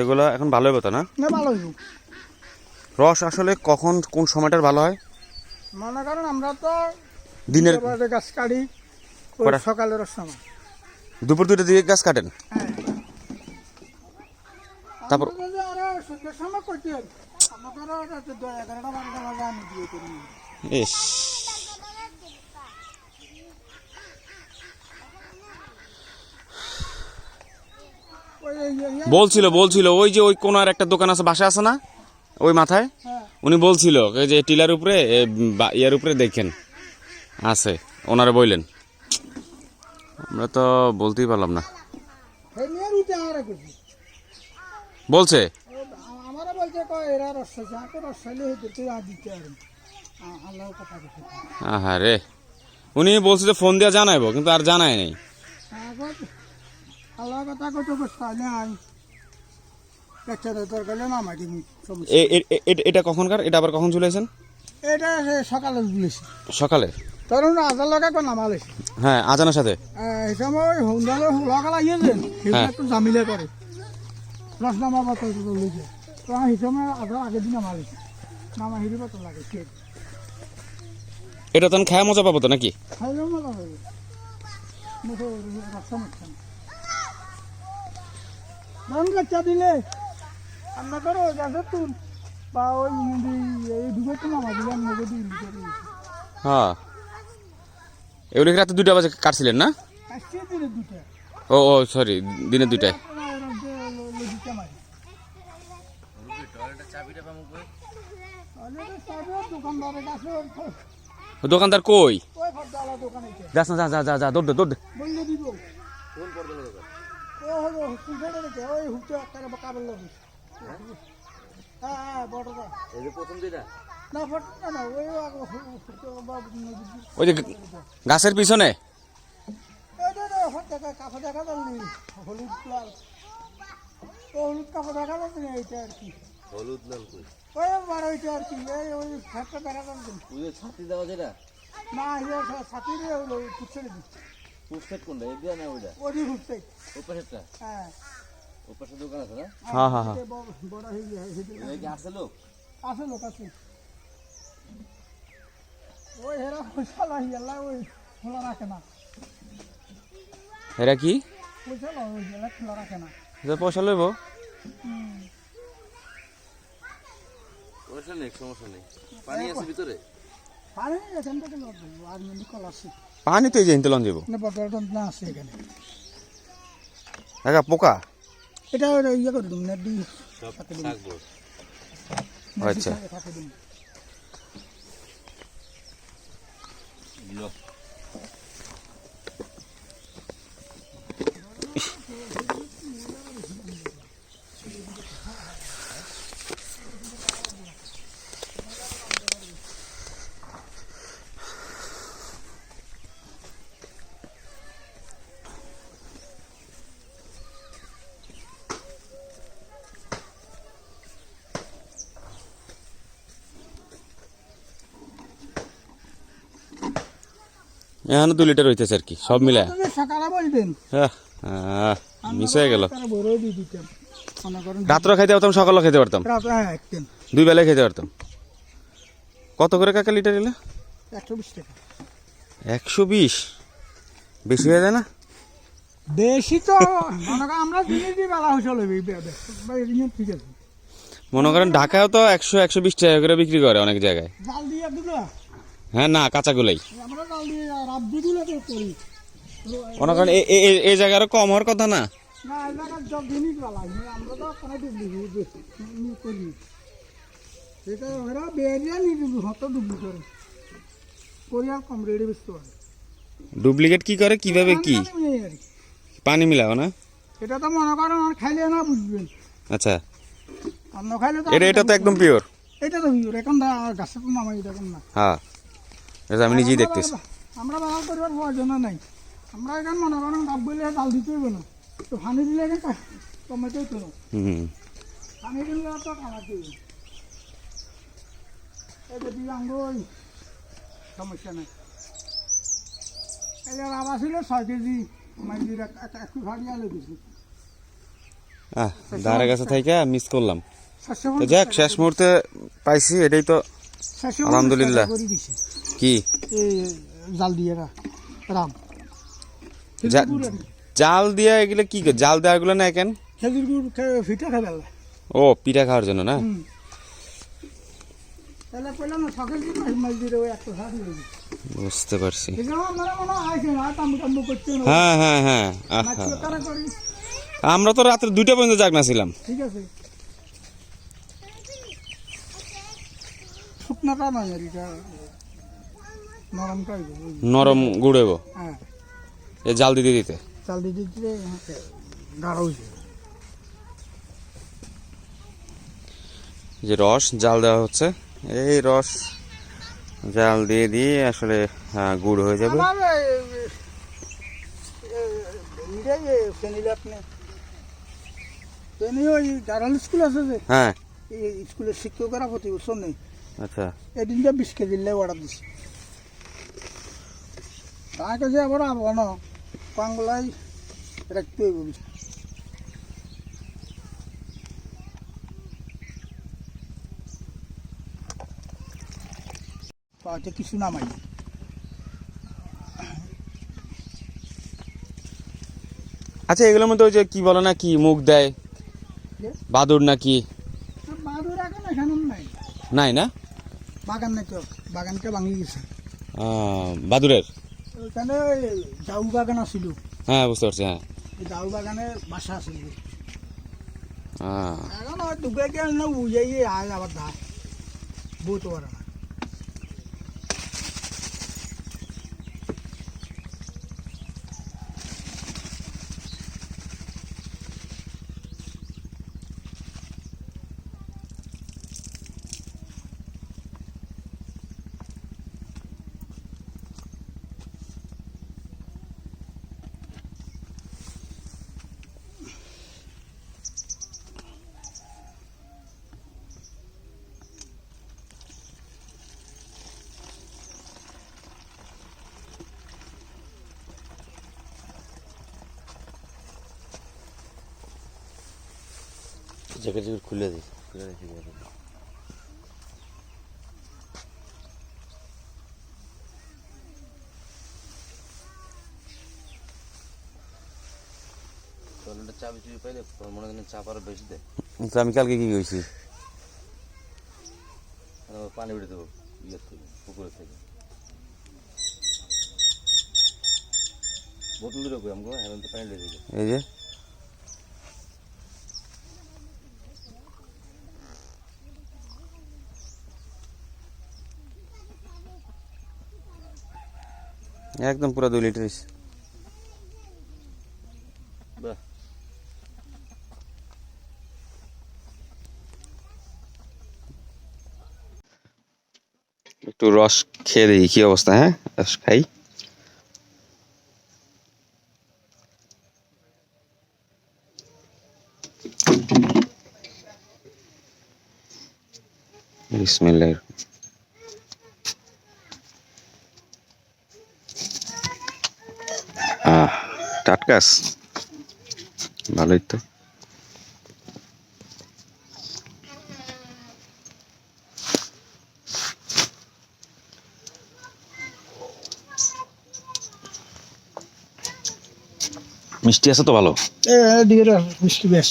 এগুলো এখন ভালো হবে তো না? না ভালো হইব। রস আসলে কখন কোন সময়টার ভালো হয়? মনে করেন আমরা তো দিনের গাছ কাটি সকালের সময় দুপুর দুটো দিকে গাছ কাটেন? হ্যাঁ। তারপর আমরা যদি আরও সন্ধ্যের সময় করতে আমাকে আরও রাতে দশ এগারোটা বারোটা বাজে আমি দিয়ে করি ইস ওই এই- এই- এই- বলছিল বলছিল ওই যে ওই কোনার একটা দোকান আছে বাসা আছে না? ওই মাথায়? হ্যাঁ। উনি বলছিল এই যে টিলার উপরে ইয়ার উপরে দেখেন। আছে ওনারা বললেন। আমরা তো বলতেই পারলাম না। বলছে? আহা রে উনি বলছে যে ফোন দিয়ে জানাইবো কিন্তু আর জানায় নেই। আল্লাহ কথা কত এ- এ- এটা কখনকার? এটা আবার কখন এসেন এটা সকালে বলেছি সকালে? তখন আধার লগে একবার নামালেছি হ্যাঁ আজানের সাথে? এই সময় আহিয়েছেন সেগুলো হ্যাঁ। একটু জামিলে করে। রস নামা বাতল লইছে তো সেই সময় আধার আগের দিন নামালেছি নামা হিরি বাতল লাগে এটা তখন খায় মজা পাবো তো নাকি? খাইলেও মজা হবে মুখে রসা মারছে না রং দিলে রান্না করো গাছের তুল। বা ওই এই দুটো তো নামা দিলাম মুখে দিই। হ্যাঁ। এগুলো রাতে দুইটা বাজে কাটছিলেন না? দুটো ও ও সরি দিনের দুইটায় দোকানদারের কাছে ও দোকানদার কই? যাস না যা যা যা যা দৌড় দে, দৌড় ও হলো রেখে ওই হুটে একটা কাবেল হ্যাঁ হ্যাঁ বড়টা না ফটো না ওই আগে হুটে বাবু নদী ওই যে গাছের পিছনে? এই যে কাপড় দেখা যায়নি হলুদ লাল। হলুদ কাপড় দেখা যাচ্ছে না এইটা আর কি। হলুদ লাল কই? ওই বড় ওইটা আর কি ওই ফ্যাটটা দেখা যাচ্ছে ওই ছাতি দেওয়া যেটা? না সাথী দিয়ে হলো দিই ফুটসেট কোনটা? এই দিয়া না ওইটা? ওই হুটছে ওই হ্যাঁ দোকান আছে না? হ্যাঁ, হ্যাঁ, হ্যাঁ। বড় বড় হয়ে যায় ওই কি আছে লোক? আছে লোক আছে। ওই হেরা পয়সা লাই ওই খোলা রাখে না। এরা কি? পয়সা ওই খোলা রাখে না। যে পয়সা লইব? সমস্যা নেই সমস্যা নেই। পানি আছে ভিতরে? পানি এখান থেকে লোক আর মিনি কল আছে পানি তো এই যে যাব না আছে এখানে। একা পোকা? এটা ওই ইয়ে করে দিন না দি আচ্ছা। এখানে দু লিটার হইতেছে আর কি সব মিলে সকালে বলবেন। মিস হয়ে গেল। তারা বড় মনে করেন রাত্রে খাইতে পারতাম সকালে খাইতে পারতাম। রাত হ্যাঁ দুই বেলায় খেতে পারতাম। কত করে কাকা লিটার এলে একশো বিশ টাকা। একশো বিশ? বেশি হয়ে যায় না? বেশি তো আমরা বেলা ঠিক আছে। মনে করেন ঢাকায়ও তো একশো একশো বিশ টাকা করে বিক্রি করে অনেক জায়গায়। হ্যাঁ না কাঁচাগুলাই। মনে করেন এই জায়গারও কম হওয়ার কথা না? ডুপ্লিকেট কি করে? কীভাবে কি? পানি মিলাও না? এটা তো মনে করেন আর খাইলে না বুঝবেন। আচ্ছা। এটা এটা তো একদম পিওর এটা তো ভিড় এখন নামাই দেখুন না? হ্যাঁ। এটা আমি নিজেই দেখতেছি। আমরা করিবার প্রয়োজন নাই। আমরা এখানে মনে করেন ডাব বলে ডাল দিতে হইব না। তো পানি দিলে এখানে টমেটো তো হুম। পানি দিলে তো এই যে সমস্যা নাই। এই রাবা ছিল ছয় কেজি মাইজির একটু ভাড়িয়া লেগেছি আহ ধারে কাছে থেকে মিস করলাম। যাক শেষ মুহূর্তে পাইছি এটাই তো আলহামদুলিল্লাহ। কি? জাল দিয়ে রাম। জাল দিয়া এগুলো কি জাল দেওয়া এগুলো না কেন? খেজুর গুড় ফিটা খাবে ও পিঠা খাওয়ার জন্য না? বুঝতে পারছি। হয় হ্যাঁ হ্যাঁ আমরা তো রাত্রে দুইটা পর্যন্ত জাগনা ছিলাম। ঠিক আছে। এটা নরমটাই নরম গুড়েব? হ্যাঁ। এ জাল দিতে দিতে? চাল দিয়ে দিতে যে রস জাল দেওয়া হচ্ছে। এই রস জাল দিয়ে দিয়ে আসলে হ্যাঁ, গুড় হয়ে যাবে। হ্যাঁ। এই স্কুলের শিক্ষকেরা প্রতি বছর নেই আচ্ছা। এদিনটা বিশ কেজি অর্ডার দিছে। তাকে যে আবার আবার না বাংলায় রাখতে হইব কিছু। পাতে কিছু নামাই আচ্ছা এগুলোর মধ্যে ওই যে কি বলে না কি মুখ দেয় বাদুর নাকি বাদুর এখন এখানে নাই। নাই না? বাগান নাই তো বাগানটা ভাঙি গেছে। বাদুরের? ওইখানে ওই জাউ বাগান আছিল। হ্যাঁ বুঝতে পারছি হ্যাঁ। জাউ বাগানে বাসা আছিল। হ্যাঁ। এখন দুগে গেল না বুঝাই আয় আবার দা। বলতে পারে জ্যাকেট জ্যাকেট খুলে দিই। খুলে রেখে দিই টয়লেটের চাবি চুবি পাইলে তোর মনে হয় চাপ আরও বেশি দেয় তো আমি কালকে কি আবার পানি উঠে দেবো ইয়ে থেকে পুকুরে থেকে। বোতল দিলে আমাকে এখন পানি যায় এই যে। একদম পুরো দুই লিটার। একটু রস খেয়ে দেখি কি অবস্থা হ্যাঁ? রস খাই। বিসমিল্লাহির আহ টাটকাস ভালোই তো। মিষ্টি আছে তো ভালো? মিষ্টি বেশ।